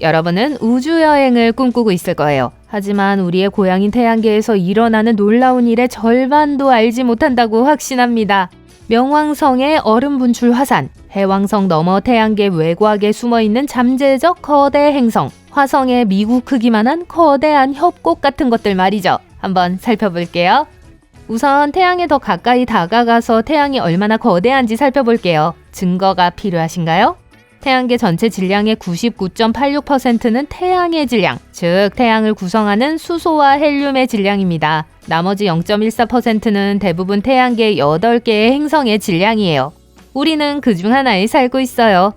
여러분은 우주여행을 꿈꾸고 있을 거예요. 하지만 우리의 고향인 태양계에서 일어나는 놀라운 일의 절반도 알지 못한다고 확신합니다. 명왕성의 얼음 분출 화산, 해왕성 너머 태양계 외곽에 숨어 있는 잠재적 거대 행성, 화성의 미국 크기만한 거대한 협곡 같은 것들 말이죠. 한번 살펴볼게요. 우선 태양에 더 가까이 다가가서 태양이 얼마나 거대한지 살펴볼게요. 증거가 필요하신가요? 태양계 전체 질량의 99.86%는 태양의 질량, 즉 태양을 구성하는 수소와 헬륨의 질량입니다. 나머지 0.14%는 대부분 태양계 8개의 행성의 질량이에요. 우리는 그 중 하나에 살고 있어요.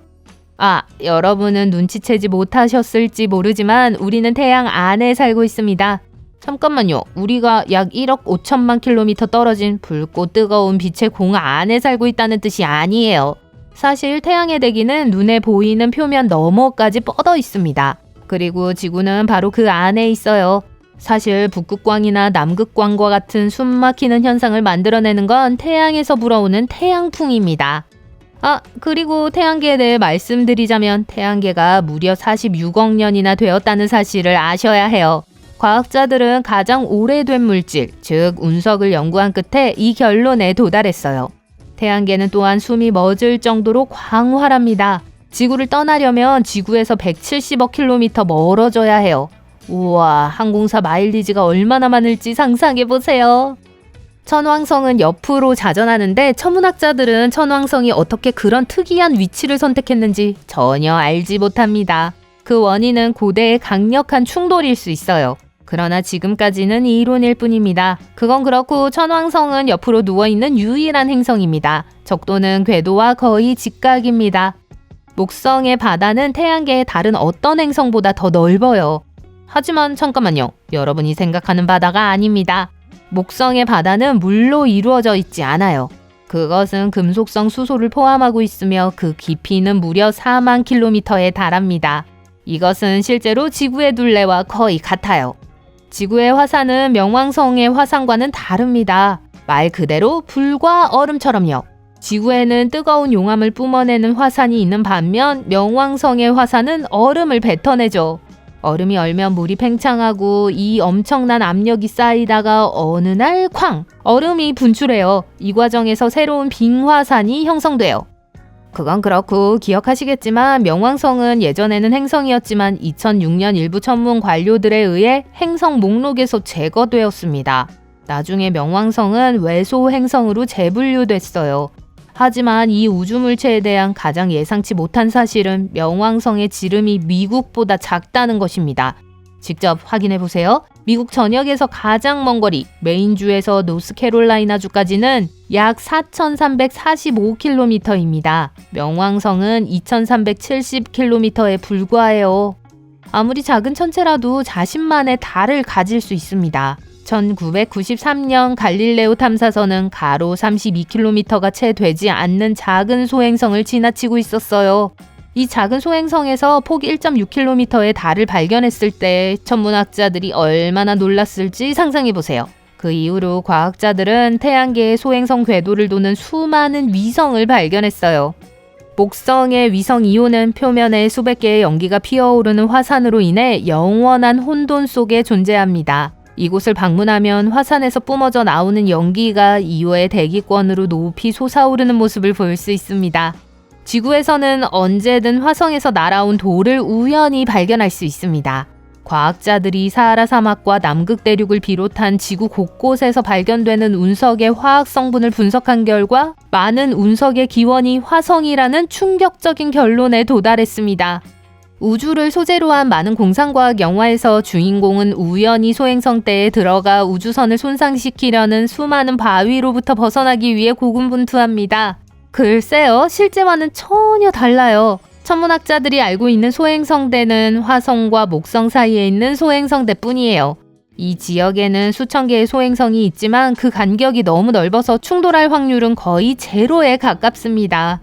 아, 여러분은 눈치채지 못하셨을지 모르지만 우리는 태양 안에 살고 있습니다. 잠깐만요. 우리가 약 1억 5천만 킬로미터 떨어진 붉고 뜨거운 빛의 공 안에 살고 있다는 뜻이 아니에요. 사실 태양의 대기는 눈에 보이는 표면 너머까지 뻗어 있습니다. 그리고 지구는 바로 그 안에 있어요. 사실 북극광이나 남극광과 같은 숨 막히는 현상을 만들어내는 건 태양에서 불어오는 태양풍입니다. 아, 그리고 태양계에 대해 말씀드리자면 태양계가 무려 46억 년이나 되었다는 사실을 아셔야 해요. 과학자들은 가장 오래된 물질, 즉 운석을 연구한 끝에 이 결론에 도달했어요. 태양계는 또한 숨이 멎을 정도로 광활합니다. 지구를 떠나려면 지구에서 170억 킬로미터 멀어져야 해요. 우와, 항공사 마일리지가 얼마나 많을지 상상해 보세요. 천왕성은 옆으로 자전하는데 천문학자들은 천왕성이 어떻게 그런 특이한 위치를 선택했는지 전혀 알지 못합니다. 그 원인은 고대의 강력한 충돌일 수 있어요. 그러나 지금까지는 이론일 뿐입니다. 그건 그렇고 천왕성은 옆으로 누워있는 유일한 행성입니다. 적도는 궤도와 거의 직각입니다. 목성의 바다는 태양계의 다른 어떤 행성보다 더 넓어요. 하지만 잠깐만요. 여러분이 생각하는 바다가 아닙니다. 목성의 바다는 물로 이루어져 있지 않아요. 그것은 금속성 수소를 포함하고 있으며 그 깊이는 무려 4만 킬로미터에 달합니다. 이것은 실제로 지구의 둘레와 거의 같아요. 지구의 화산은 명왕성의 화산과는 다릅니다. 말 그대로 불과 얼음처럼요. 지구에는 뜨거운 용암을 뿜어내는 화산이 있는 반면 명왕성의 화산은 얼음을 뱉어내죠. 얼음이 얼면 물이 팽창하고 이 엄청난 압력이 쌓이다가 어느 날 쾅! 얼음이 분출해요. 이 과정에서 새로운 빙화산이 형성돼요. 그건 그렇고 기억하시겠지만 명왕성은 예전에는 행성이었지만 2006년 일부 천문 관료들에 의해 행성 목록에서 제거되었습니다. 나중에 명왕성은 외소 행성으로 재분류됐어요. 하지만 이 우주 물체에 대한 가장 예상치 못한 사실은 명왕성의 지름이 미국보다 작다는 것입니다. 직접 확인해 보세요. 미국 전역에서 가장 먼 거리, 메인주에서 노스캐롤라이나주까지는 약 4,345km입니다. 명왕성은 2,370km에 불과해요. 아무리 작은 천체라도 자신만의 달을 가질 수 있습니다. 1993년 갈릴레오 탐사선은 가로 32km가 채 되지 않는 작은 소행성을 지나치고 있었어요. 이 작은 소행성에서 폭 1.6km의 달을 발견했을 때 천문학자들이 얼마나 놀랐을지 상상해 보세요. 그 이후로 과학자들은 태양계의 소행성 궤도를 도는 수많은 위성을 발견했어요. 목성의 위성 이오는 표면에 수백 개의 연기가 피어오르는 화산으로 인해 영원한 혼돈 속에 존재합니다. 이곳을 방문하면 화산에서 뿜어져 나오는 연기가 이오의 대기권으로 높이 솟아오르는 모습을 볼 수 있습니다. 지구에서는 언제든 화성에서 날아온 돌을 우연히 발견할 수 있습니다. 과학자들이 사하라 사막과 남극 대륙을 비롯한 지구 곳곳에서 발견되는 운석의 화학 성분을 분석한 결과 많은 운석의 기원이 화성이라는 충격적인 결론에 도달했습니다. 우주를 소재로 한 많은 공상과학 영화에서 주인공은 우연히 소행성 때에 들어가 우주선을 손상시키려는 수많은 바위로부터 벗어나기 위해 고군분투합니다. 글쎄요, 실제와는 전혀 달라요. 천문학자들이 알고 있는 소행성대는 화성과 목성 사이에 있는 소행성대 뿐이에요. 이 지역에는 수천 개의 소행성이 있지만 그 간격이 너무 넓어서 충돌할 확률은 거의 제로에 가깝습니다.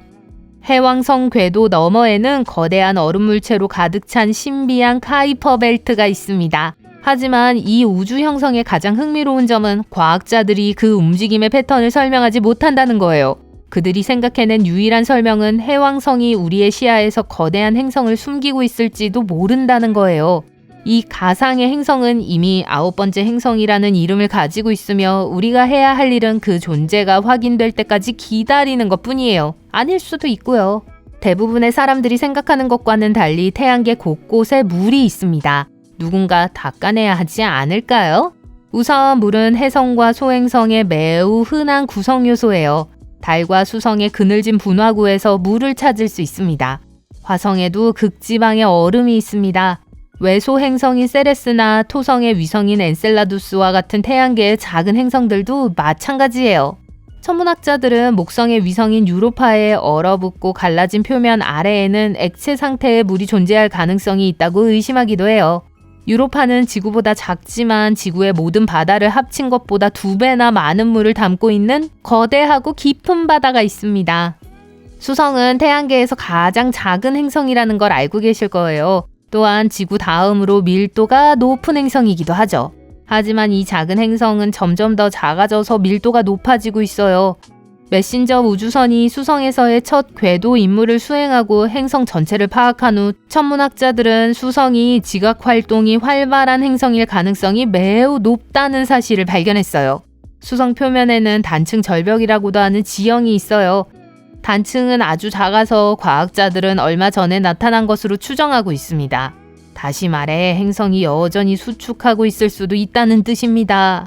해왕성 궤도 너머에는 거대한 얼음 물체로 가득 찬 신비한 카이퍼 벨트가 있습니다. 하지만 이 우주 형성의 가장 흥미로운 점은 과학자들이 그 움직임의 패턴을 설명하지 못한다는 거예요. 그들이 생각해낸 유일한 설명은 해왕성이 우리의 시야에서 거대한 행성을 숨기고 있을지도 모른다는 거예요. 이 가상의 행성은 이미 아홉 번째 행성이라는 이름을 가지고 있으며 우리가 해야 할 일은 그 존재가 확인될 때까지 기다리는 것 뿐이에요. 아닐 수도 있고요. 대부분의 사람들이 생각하는 것과는 달리 태양계 곳곳에 물이 있습니다. 누군가 닦아내야 하지 않을까요? 우선 물은 해성과 소행성의 매우 흔한 구성 요소예요. 달과 수성의 그늘진 분화구에서 물을 찾을 수 있습니다. 화성에도 극지방의 얼음이 있습니다. 외소 행성인 세레스나 토성의 위성인 엔셀라두스와 같은 태양계의 작은 행성들도 마찬가지예요. 천문학자들은 목성의 위성인 유로파의 얼어붙고 갈라진 표면 아래에는 액체 상태의 물이 존재할 가능성이 있다고 의심하기도 해요. 유로파는 지구보다 작지만 지구의 모든 바다를 합친 것보다 두 배나 많은 물을 담고 있는 거대하고 깊은 바다가 있습니다. 수성은 태양계에서 가장 작은 행성이라는 걸 알고 계실 거예요. 또한 지구 다음으로 밀도가 높은 행성이기도 하죠. 하지만 이 작은 행성은 점점 더 작아져서 밀도가 높아지고 있어요. 메신저 우주선이 수성에서의 첫 궤도 임무를 수행하고 행성 전체를 파악한 후 천문학자들은 수성이 지각 활동이 활발한 행성일 가능성이 매우 높다는 사실을 발견했어요. 수성 표면에는 단층 절벽이라고도 하는 지형이 있어요. 단층은 아주 작아서 과학자들은 얼마 전에 나타난 것으로 추정하고 있습니다. 다시 말해 행성이 여전히 수축하고 있을 수도 있다는 뜻입니다.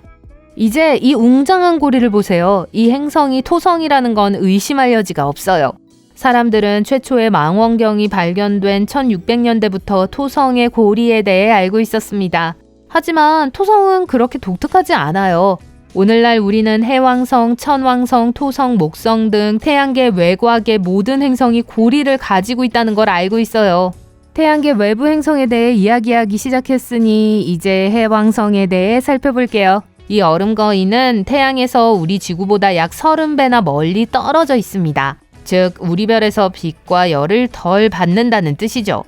이제 이 웅장한 고리를 보세요. 이 행성이 토성이라는 건 의심할 여지가 없어요. 사람들은 최초의 망원경이 발견된 1600년대부터 토성의 고리에 대해 알고 있었습니다. 하지만 토성은 그렇게 독특하지 않아요. 오늘날 우리는 해왕성, 천왕성, 토성, 목성 등 태양계 외곽의 모든 행성이 고리를 가지고 있다는 걸 알고 있어요. 태양계 외부 행성에 대해 이야기하기 시작했으니 이제 해왕성에 대해 살펴볼게요. 이 얼음 거인은 태양에서 우리 지구보다 약 30배나 멀리 떨어져 있습니다. 즉, 우리 별에서 빛과 열을 덜 받는다는 뜻이죠.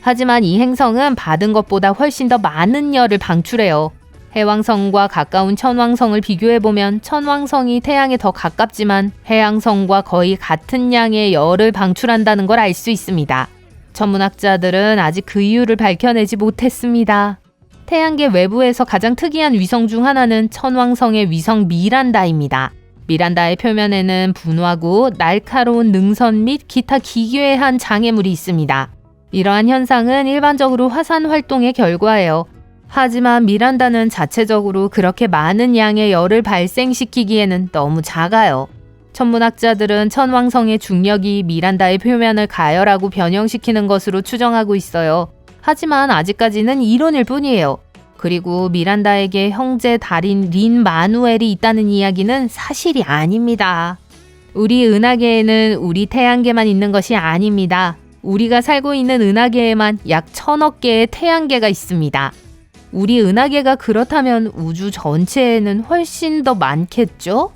하지만 이 행성은 받은 것보다 훨씬 더 많은 열을 방출해요. 해왕성과 가까운 천왕성을 비교해보면 천왕성이 태양에 더 가깝지만 해왕성과 거의 같은 양의 열을 방출한다는 걸 알 수 있습니다. 천문학자들은 아직 그 이유를 밝혀내지 못했습니다. 태양계 외부에서 가장 특이한 위성 중 하나는 천왕성의 위성 미란다입니다. 미란다의 표면에는 분화구, 날카로운 능선 및 기타 기괴한 장애물이 있습니다. 이러한 현상은 일반적으로 화산 활동의 결과예요. 하지만 미란다는 자체적으로 그렇게 많은 양의 열을 발생시키기에는 너무 작아요. 천문학자들은 천왕성의 중력이 미란다의 표면을 가열하고 변형시키는 것으로 추정하고 있어요. 하지만 아직까지는 이론일 뿐이에요. 그리고 미란다에게 형제 달인 린 마누엘이 있다는 이야기는 사실이 아닙니다. 우리 은하계에는 우리 태양계만 있는 것이 아닙니다. 우리가 살고 있는 은하계에만 약 천억 개의 태양계가 있습니다. 우리 은하계가 그렇다면 우주 전체에는 훨씬 더 많겠죠?